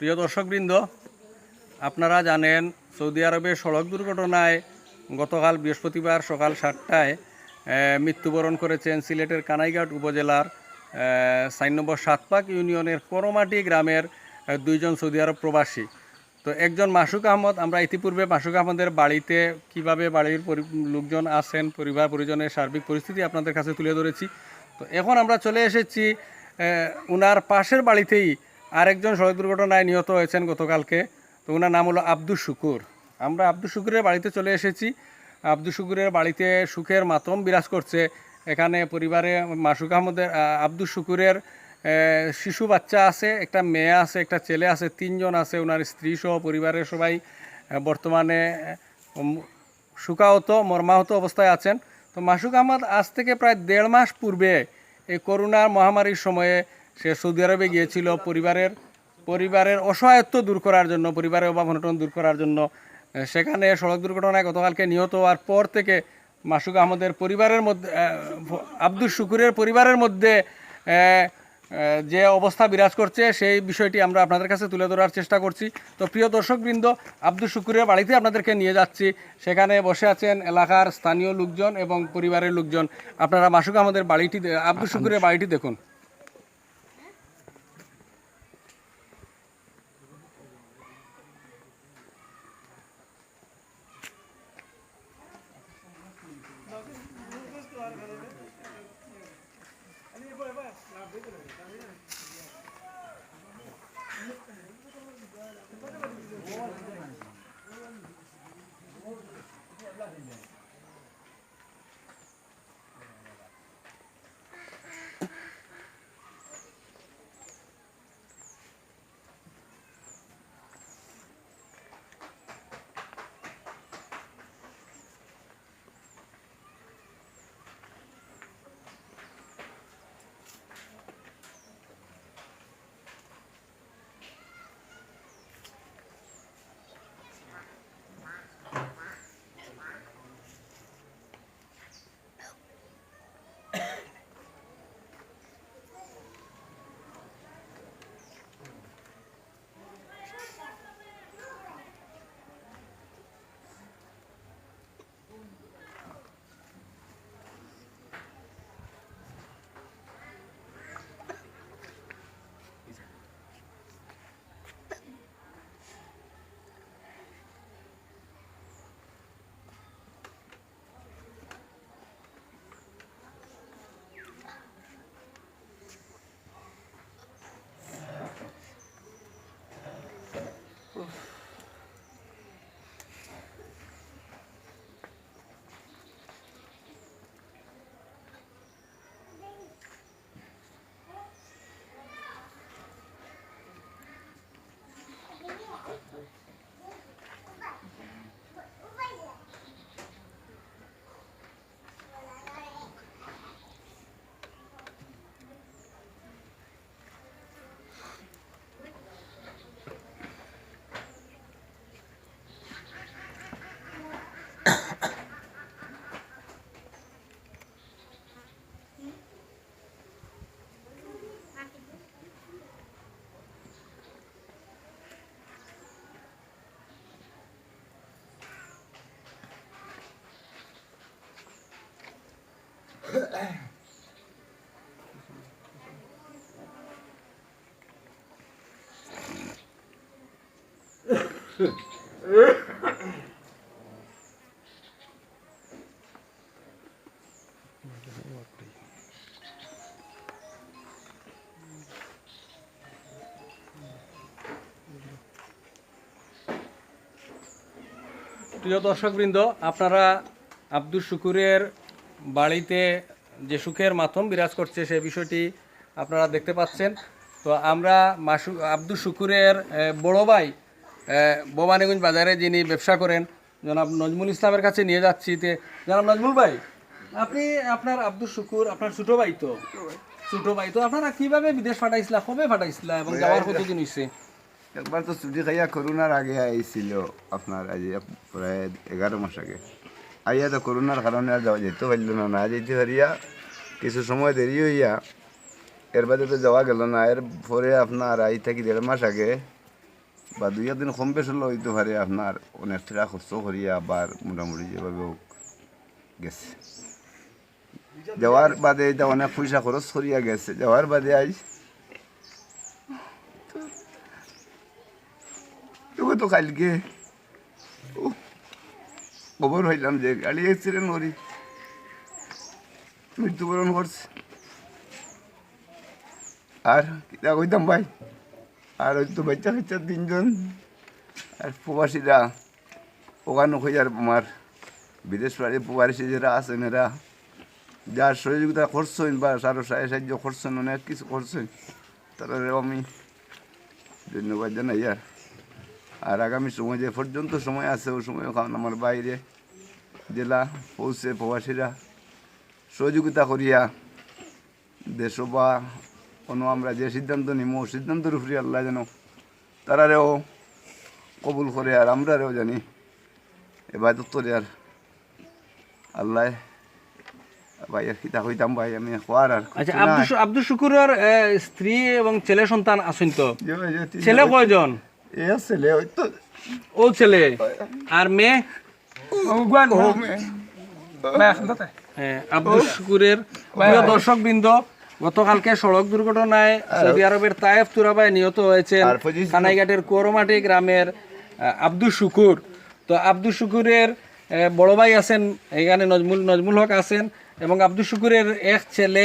প্রিয় দর্শকবৃন্দ, আপনারা জানেন সৌদি আরবে সড়ক দুর্ঘটনায় গতকাল বৃহস্পতিবার সকাল সাতটায় মৃত্যুবরণ করেছেন সিলেটের কানাইঘাট উপজেলার সাইন নম্বর সাতপাক ইউনিয়নের করমাটি গ্রামের দুইজন সৌদি আরব প্রবাসী। তো একজন মাসুক আহমদ, আমরা ইতিপূর্বে মাসুক আহমদের বাড়িতে কীভাবে বাড়ির লোকজন আছেন, পরিবার পরিজনের সার্বিক পরিস্থিতি আপনাদের কাছে তুলে ধরেছি। তো এখন আমরা চলে এসেছি উনার পাশের বাড়িতেই আরেকজন সড়ক দুর্ঘটনায় নিহত হয়েছেন গতকালকে তো ওনার নাম হলো আব্দুল শুকুর। আমরা আব্দুল শুকুরের বাড়িতে চলে এসেছি। আব্দুল শুকুরের বাড়িতে সুখের মাতম বিরাজ করছে। এখানে পরিবারে মাসুক আহমদের আহ, আব্দুল শুকুরের শিশু বাচ্চা আছে একটা মেয়ে আছে একটা ছেলে আছে তিনজন আছে ওনার স্ত্রী সহ পরিবারের সবাই বর্তমানে শুকাহত মর্মাহত অবস্থায় আছেন। তো মাসুক আহমদ আজ থেকে প্রায় দেড় মাস পূর্বে এই করোনা মহামারীর সময়ে সে সৌদি আরবে গিয়েছিল পরিবারের পরিবারের অসহায়ত্ব দূর করার জন্য, পরিবারের অভাব অনটন দূর করার জন্য। সেখানে সড়ক দুর্ঘটনায় গতকালকে নিহত হওয়ার পর থেকে মাসুক আহমদের পরিবারের মধ্যে আব্দুল শুকুরের পরিবারের মধ্যে যে অবস্থা বিরাজ করছে, সেই বিষয়টি আমরা আপনাদের কাছে তুলে ধরার চেষ্টা করছি। তো প্রিয় দর্শকবৃন্দ আব্দুল শুকুরের বাড়িতে আপনাদেরকে নিয়ে যাচ্ছি। সেখানে বসে আছেন এলাকার স্থানীয় লোকজন এবং পরিবারের লোকজন। আপনারা মাসুক আমাদের বাড়িটি আব্দুল শুকুরের বাড়িটি দেখুন। প্রিয় দর্শকবৃন্দ আপনারা আব্দুল শুকুরের বাড়িতে যে সুখের মাথম বিরাজ করছে সে বিষয়টি আপনারা দেখতে পাচ্ছেন। তো আমরা মাসু আব্দুল শুকুরের বড় ভাই আহ, ভবানীগঞ্জ বাজারে যিনি ব্যবসা করেন জনাব নজমুল ইসলামের কাছে নিয়ে যাচ্ছি তে জনাব নজমুল ভাই আপনি আপনার আব্দুল শুকুর আপনার ছোটো ভাই তো? ছোটো ভাই তো আপনারা কীভাবে বিদেশ পাঠাইছিলা কবে পাঠাইছিলা এবং যাওয়ার কতদিন হয়েছে একবার তো ছুটি খাইয়া করোনার আগে আইছিল আপনার আজ প্রায় এগারো মাস আগে। আইয়া তো করোনার কারণে আর যাওয়া যেতে পারল না না যেতে পারিয়া কিছু সময় দেরি হইয়া এর বাদে তো যাওয়া গেল না এর পরে আপনার আই থাকি দেড় মাস আগে বা দুই একদিন কম বেশ হলে হইতে পারে আপনার অনেক টাকা খরচ করিয়া আবার মোটামুটি যেভাবে হোক গেছে যাওয়ার বাদে এটা অনেক পয়সা খরচ করিয়া গেছে যাওয়ার বাদে আই তো কালকে খবর হইলাম যে গাড়ি অ্যাক্সিডেন্ট করি। মৃত্যুবরণ করছে। আর কিতা কইতাম ভাই? আর ওই তো বাচ্চা কাচ্চা তিনজন। আর প্রবাসীরা ওখানে আর আমার বিদেশ বাড়ি প্রবাসী যারা আছেন এরা। যার সহযোগিতা করছেন বা আরও সাহায্য সাহায্য করছেন, অনেক কিছু করছেন তারা আমি ধন্যবাদ জানাই আর। আর আগামী সময় যে পর্যন্ত সময় আছে ওই সময় কারণ আমার বাইরে জেলা পৌঁছে প্রবাসীরা সহযোগিতা করিয়া দেশ বা কোনো আমরা যে সিদ্ধান্ত নিমো সিদ্ধান্তের উপরে আল্লাহ যেন তারারেও কবুল করে আর আমরারেও জানি এবার করে আর আল্লাহ ভাই আর কিতা হইতাম ভাই আমি হওয়ার আর আচ্ছা আব্দুল শুকুরের স্ত্রী এবং ছেলে সন্তান আছেন তো? ছেলে কয়জন? এ ছেলে ওই তো ও ছেলে। আর মেয়ে? ও মেয়ে। হ্যাঁ, আব্দুল শুকুরের প্রিয় দর্শক বৃন্দ গতকালকে সড়ক দুর্ঘটনায় সৌদি আরবের তায়েফ তুরাবায় নিহত হয়েছেন কানাইঘাটের কোরমাটি গ্রামের আব্দুল শুকুর। তো আব্দুল শুকুরের বড় ভাই আছেন এখানে নজমুল নজমুল হক আছেন। এবং আব্দুল শুকুরের এক ছেলে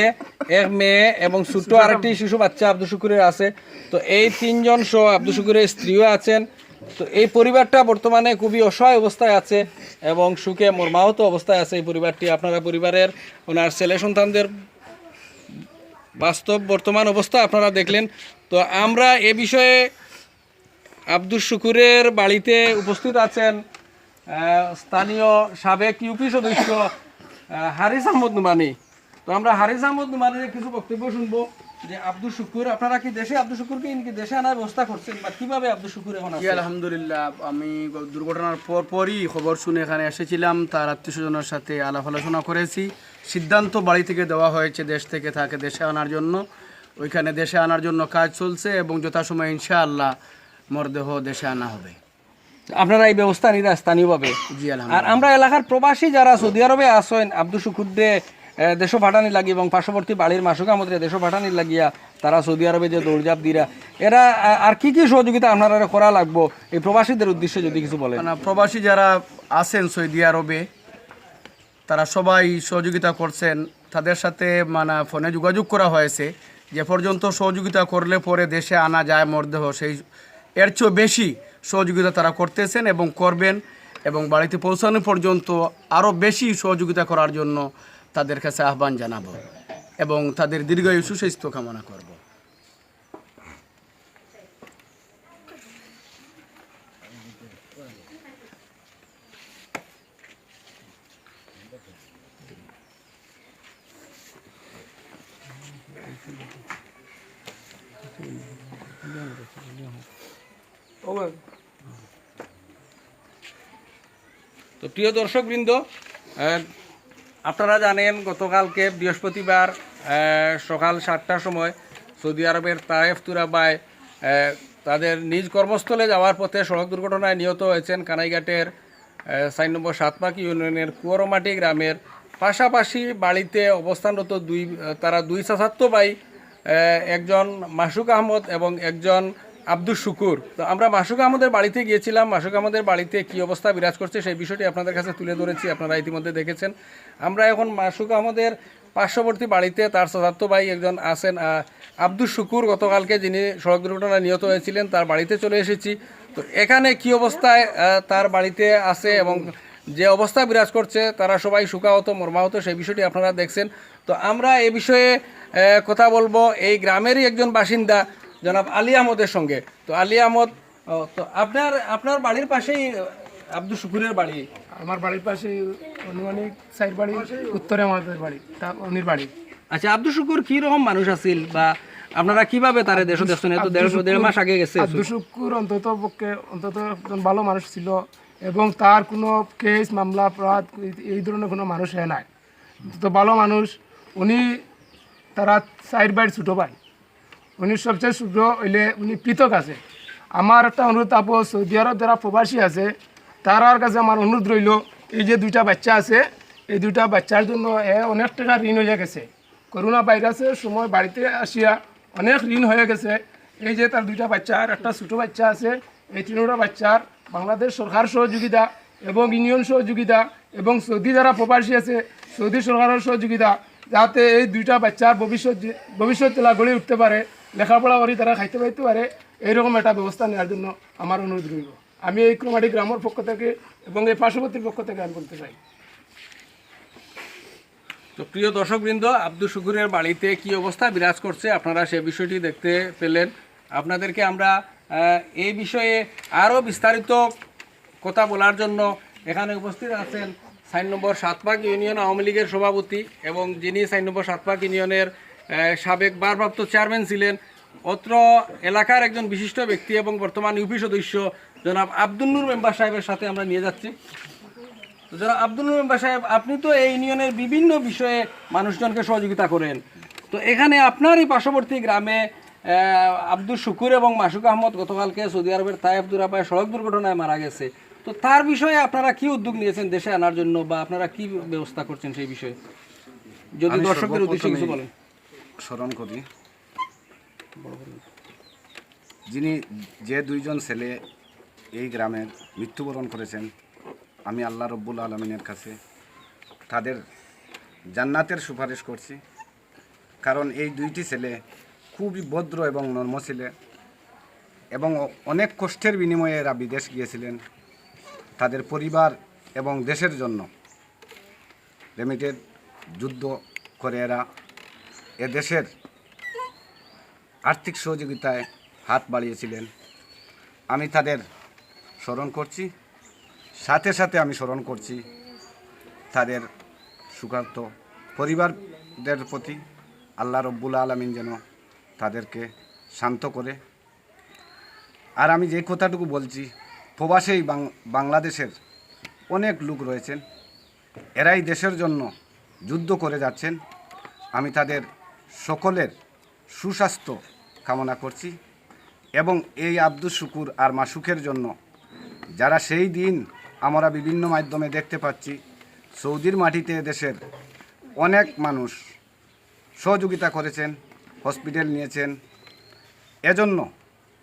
এক মেয়ে এবং ছোট্ট আরেকটি শিশু বাচ্চা আব্দুল শুকুরের আছে। তো এই তিনজন সহ আব্দুল শুকুরের স্ত্রীও আছেন। তো এই পরিবারটা বর্তমানে খুবই অসহায় অবস্থায় আছে এবং সুখে মর্মাহত অবস্থায় আছে এই পরিবারটি। আপনারা পরিবারের ওনার ছেলে সন্তানদের বাস্তব বর্তমান অবস্থা আপনারা দেখলেন। তো আমরা এ বিষয়ে আব্দুল শুকুরের বাড়িতে উপস্থিত আছেন স্থানীয় সাবেক ইউপি সদস্য হারিস আহমদ নুমানি। তো আমরা হারিস আহমদ নুমানির কিছু বক্তব্য শুনব যে আব্দুল শুকুর। আপনারা কি দেশে আব্দুল শুকুরকে কি দেশে আনার ব্যবস্থা করছেন বা কীভাবে আব্দুল শুকুর এখন আছে আলহামদুলিল্লাহ আমি দুর্ঘটনার পর পরই খবর শুনে এখানে এসেছিলাম। তার আত্মীয় স্বজনের সাথে আলাপ আলোচনা করেছি। সিদ্ধান্ত বাড়ি থেকে দেওয়া হয়েছে দেশ থেকে তাকে দেশে আনার জন্য। ওইখানে দেশে আনার জন্য কাজ চলছে এবং যথাসময়ে ইনশাআল্লাহ মরদেহ দেশে আনা হবে। আপনারা এই ব্যবস্থা নিরা স্থানীয়ভাবে। আর আমরা এলাকার প্রবাসী যারা সৌদি আরবে আসেন আব্দুল শুকুরদে দেশ পাঠানি লাগি এবং পার্শ্ববর্তী বাড়ির মাসুকা মধ্যে দেশ পাঠানি লাগিয়া তারা সৌদি আরবে যে দৌড়জাপ দিরা এরা আর কি কি সহযোগিতা আপনারা করা লাগবো? এই প্রবাসীদের উদ্দেশ্যে যদি কিছু বলেন। মানে প্রবাসী যারা আছেন সৌদি আরবে তারা সবাই সহযোগিতা করছেন। তাদের সাথে মানে ফোনে যোগাযোগ করা হয়েছে। যে পর্যন্ত সহযোগিতা করলে পরে দেশে আনা যায় মরদেহ সেই এর চেয়েও বেশি সহযোগিতা তারা করতেছেন এবং করবেন এবং বাড়িতে পৌঁছানো পর্যন্ত আরও বেশি সহযোগিতা করার জন্য তাদের কাছে আহ্বান জানাব এবং তাদের দীর্ঘায়ু সুস্বাস্থ্য কামনা করব। তো প্রিয় দর্শকবৃন্দ আপনারা জানেন গতকালকে বৃহস্পতিবার সকাল সাতটার সময় সৌদি আরবের তায়েফ তুরাবায় তাদের নিজ কর্মস্থলে যাওয়ার পথে সড়ক দুর্ঘটনায় নিহত হয়েছেন কানাইঘাটের সাইন নম্বর সাতপাকি ইউনিয়নের কুয়ারমাটি গ্রামের। পাশাপাশি বাড়িতে অবস্থানরত দুই, তারা দুই চাচাত্ত ভাই একজন মাসুক আহমদ এবং একজন আব্দুল শুকুর। তো আমরা মাসুক আহমদের বাড়িতে গিয়েছিলাম। মাসুক আহমদের বাড়িতে কি অবস্থা বিরাজ করছে সেই বিষয়টি আপনাদের কাছে তুলে ধরেছি। আপনারা ইতিমধ্যে দেখেছেন। আমরা এখন মাসুক আহমদের পার্শ্ববর্তী বাড়িতে তার চাচাত্ত ভাই একজন আছেন আব্দুল শুকুর। গতকালকে যিনি সড়ক দুর্ঘটনায় নিহত হয়েছিলেন, তার বাড়িতে চলে এসেছি। তো এখানে কি অবস্থায় তার বাড়িতে আছে এবং যে অবস্থা বিরাজ করছে, তারা সবাই শুকাহত, মর্মাহত, সেই বিষয়টি আপনারা দেখছেন। তো আমরা এ বিষয়ে কথা বলব। এই গ্রামেরই একজন বাসিন্দা জনাব আলী আহমদের সঙ্গে। তো আলী আহমদ তো আপনার আপনার বাড়ির পাশেই আব্দুল শুকুরের বাড়ি? আমার বাড়ির পাশে অনুমানিক সাইড বাড়ি উত্তরে আমাদের বাড়ি তা উনির বাড়ি। আচ্ছা আব্দুল শুকুর কি রকম মানুষ আছিল বা আপনারা কীভাবে তারে দেশ দেখছেন এত দেড় দেড় মাস আগে গেছে? আব্দুল শুকুর অন্তত পক্ষে অন্তত একজন ভালো মানুষ ছিল এবং তার কোনো কেস মামলা অপরাধ এই- ধরনের কোনো মানুষ হয় নাই। তো ভালো মানুষ উনি তারা সাইড বাড়ি ছোটো ভাই। উনি সবচেয়ে ছোটো হইলে উনি পৃথক আছে। আমার একটা অনুরোধ আপু সৌদি আরব যারা প্রবাসী আছে, তারার কাছে আমার অনুরোধ রইল, এই যে দুইটা বাচ্চা আছে, এই দুইটা বাচ্চার জন্য এ অনেক টাকা ঋণ হয়ে গেছে। করোনা ভাইরাসের সময় বাড়িতে আসিয়া অনেক ঋণ হয়ে গেছে। এই যে তার দুইটা বাচ্চা আর একটা ছোটো বাচ্চা আছে, এই তিনটা বাচ্চার বাংলাদেশ সরকার সহযোগিতা এবং ইউনিয়ন সহযোগিতা এবং সৌদি যারা প্রবাসী আছে, সৌদি সরকারের সহযোগিতা, যাতে এই দুইটা বাচ্চার ভবিষ্যৎ ভবিষ্যৎ জেলা গড়ে উঠতে পারে। লেখাপড়া করে তারা খাইতে পাইতে পারে এইরকম একটা ব্যবস্থা নেওয়ার জন্য আমার অনুরোধ রইল আমি এই ক্রমাটি গ্রামের পক্ষ থেকে এবং এই পার্শ্ববর্তীর পক্ষ থেকে আমি বলতে চাই। তো প্রিয় দর্শকবৃন্দ আব্দুল শুকুরের বাড়িতে কি অবস্থা বিরাজ করছে আপনারা সে বিষয়টি দেখতে পেলেন। আপনাদেরকে আমরা এই বিষয়ে আরও বিস্তারিত কথা বলার জন্য এখানে উপস্থিত আছেন সাইন নম্বর সাতপাক ইউনিয়ন আওয়ামী লীগের সভাপতি এবং যিনি সাইন নম্বর সাতপাক ইউনিয়নের সাবেক ভারপ্রাপ্ত চেয়ারম্যান ছিলেন অত্র এলাকার একজন বিশিষ্ট ব্যক্তি এবং বর্তমান ইউপি সদস্য জনাব আব্দুল নূর মেম্বার সাহেবের সাথে আমরা নিয়ে যাচ্ছি। তো যারা আব্দুল মেম্বার সাহেব আপনি তো এই ইউনিয়নের বিভিন্ন বিষয়ে মানুষজনকে সহযোগিতা করেন। তো এখানে আপনার এই পার্শ্ববর্তী গ্রামে আব্দুল শুকুর এবং মাসুক আহমদ গতকালকে সৌদি আরবের তায়েফ দুরাপায় সড়ক দুর্ঘটনায় মারা গেছে। তো তার বিষয়ে আপনারা কি উদ্যোগ নিয়েছেন দেশে আনার জন্য বা আপনারা কি ব্যবস্থা করছেন সেই বিষয়ে? যদি দর্শকদের উদ্দেশ্যে কিছু বলেন। স্মরণ করি। যিনি যে দুইজন ছেলে এই গ্রামের মৃত্যুবরণ করেছেন, আমি আল্লাহ রব্বুল আলমিনের কাছে তাদের জান্নাতের সুপারিশ করছি। কারণ এই দুইটি ছেলে খুবই ভদ্র এবং নর্ম ছেলে এবং অনেক কষ্টের বিনিময়ে এরা বিদেশ গিয়েছিলেন তাদের পরিবার এবং দেশের জন্য। লিমিটেড যুদ্ধ করে এরা এ দেশের আর্থিক সহযোগিতায় হাত বাড়িয়েছিলেন। আমি তাদের স্মরণ করছি। সাথে সাথে আমি স্মরণ করছি তাদের সুখার্ত পরিবারদের প্রতি। আল্লাহ রব্বুল আলমিন যেন তাদেরকে শান্ত করে। আর আমি যে কথাটুকু বলছি, প্রবাসেই বাংলাদেশের অনেক লোক রয়েছেন। এরাই দেশের জন্য যুদ্ধ করে যাচ্ছেন। আমি তাদের সকলের সুস্বাস্থ্য কামনা করছি এবং এই আব্দুল শুকুর আর মাসুকের জন্য যারা সেই দিন আমরা বিভিন্ন মাধ্যমে দেখতে পাচ্ছি, সৌদির মাটিতে দেশের অনেক মানুষ সহযোগিতা করেছেন, হসপিটাল নিয়েছেন। এজন্য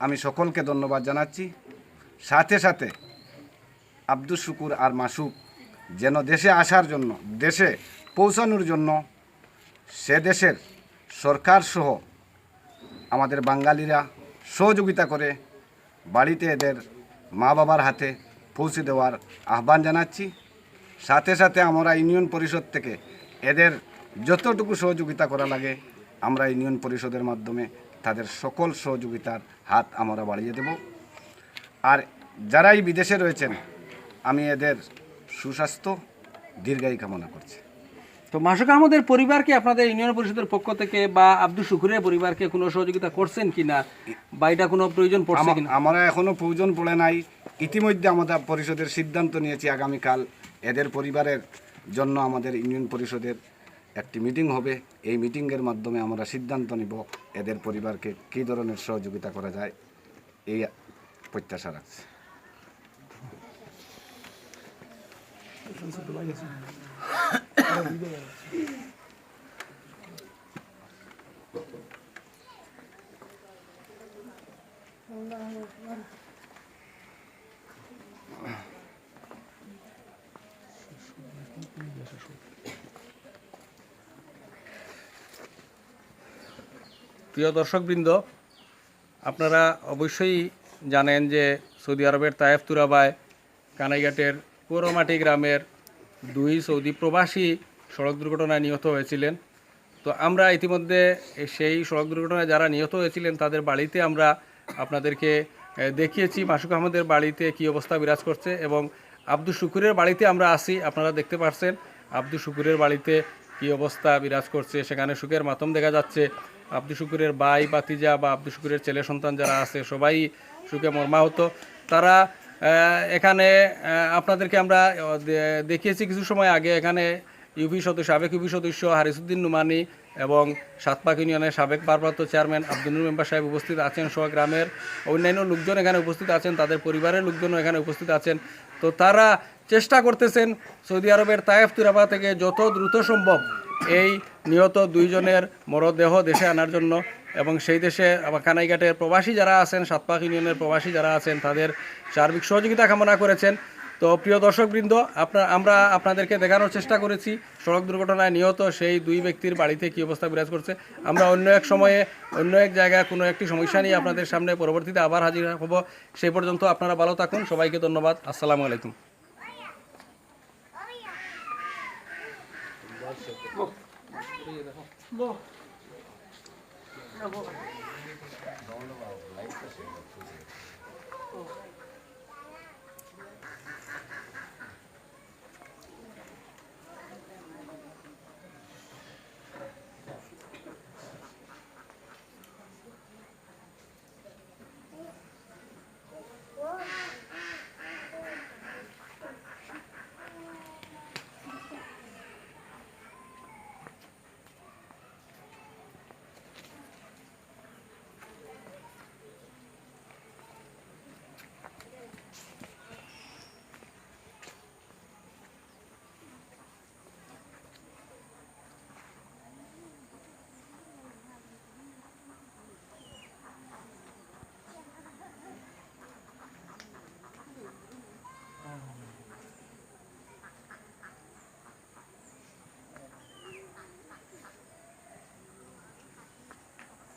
আমি সকলকে ধন্যবাদ জানাচ্ছি। সাথে সাথে আব্দুল শুকুর আর মাসুক যেন দেশে আসার জন্য, দেশে পৌঁছানোর জন্য সে দেশের সরকার সহ আমাদের বাঙালিরা সহযোগিতা করে বাড়িতে এদের মা বাবার হাতে পৌঁছে দেওয়ার আহ্বান জানাচ্ছি। সাথে সাথে আমরা ইউনিয়ন পরিষদ থেকে এদের যতটুকু সহযোগিতা করা লাগে, আমরা ইউনিয়ন পরিষদের মাধ্যমে তাদের সকল সহযোগিতার হাত আমরা বাড়িয়ে দেব। আর যারাই বিদেশে রয়েছেন, আমি এদের সুস্বাস্থ্য, দীর্ঘায়ু কামনা করছি। তো মাসুক আহমদের পরিবারকে আপনাদের ইউনিয়ন পরিষদের পক্ষ থেকে বা আব্দুল শুকুরের পরিবারকে কোনো সহযোগিতা করছেন কিনা? বা এটা কোনো প্রয়োজন পড়ছে কিনা? আমরা এখনও প্রয়োজন পড়ে নাই। ইতিমধ্যে আমাদের পরিষদের সিদ্ধান্ত নিয়েছি আগামীকাল এদের পরিবারের জন্য আমাদের ইউনিয়ন পরিষদের একটি মিটিং হবে। এই মিটিংয়ের মাধ্যমে আমরা সিদ্ধান্ত নিব এদের পরিবারকে কী ধরনের সহযোগিতা করা যায়। এই প্রত্যাশা রাখছি। প্রিয় দর্শকবৃন্দ আপনারা অবশ্যই জানেন যে সৌদি আরবের তায়েফ তুরাবায় কানাইঘাটের পৌরমাটি গ্রামের দুই সৌদি প্রবাসী সড়ক দুর্ঘটনায় নিহত হয়েছিলেন। তো আমরা ইতিমধ্যে সেই সড়ক দুর্ঘটনায় যারা নিহত হয়েছিলেন, তাদের বাড়িতে আমরা আপনাদেরকে দেখিয়েছি। মাসুক আহমদের বাড়িতে কি অবস্থা বিরাজ করছে এবং আব্দুল শুকুরের বাড়িতে আমরা আসি আপনারা দেখতে পাচ্ছেন আব্দুল শুকুরের বাড়িতে কি অবস্থা বিরাজ করছে, সেখানে সুখের মাতম দেখা যাচ্ছে। আব্দুল শুকুরের ভাই বাতিজা বা আব্দুল শুকুরের ছেলে সন্তান যারা আছে, সবাই সুখে মর্মাহত। তারা এখানে আপনাদেরকে আমরা দেখিয়েছি কিছু সময় আগে এখানে ইউপি সদস্য, সাবেক ইউপি সদস্য হারিসুদ্দিন নুমানি এবং সাতপাক ইউনিয়নের সাবেক ভারপ্রাপ্ত চেয়ারম্যান আব্দুল মেম্বার সাহেব উপস্থিত আছেন সহ গ্রামের অন্যান্য লোকজন এখানে উপস্থিত আছেন, তাদের পরিবারের লোকজনও এখানে উপস্থিত আছেন। তো তারা চেষ্টা করতেছেন সৌদি আরবের তায়েফ তুরাবা থেকে যত দ্রুত সম্ভব এই নিহত দুইজনের মরদেহ দেশে আনার জন্য। এবং সেই দেশে কানাইঘাটের প্রবাসী যারা আছেন, সাতপাক ইউনিয়নের প্রবাসী যারা আছেন, তাদের সার্বিক সহযোগিতা কামনা করেছেন। তো প্রিয় দর্শকবৃন্দ, আপনার, আমরা আপনাদেরকে দেখানোর চেষ্টা করেছি। সড়ক দুর্ঘটনায় নিহত সেই দুই ব্যক্তির বাড়িতে কী অবস্থা বিরাজ করছে। আমরা অন্য এক সময়ে, অন্য এক জায়গায় কোনো একটি সমস্যা নিয়ে আপনাদের সামনে পরবর্তীতে আবার হাজির হব। সেই পর্যন্ত আপনারা ভালো থাকুন। সবাইকে ধন্যবাদ। আসসালামু আলাইকুম। 那我。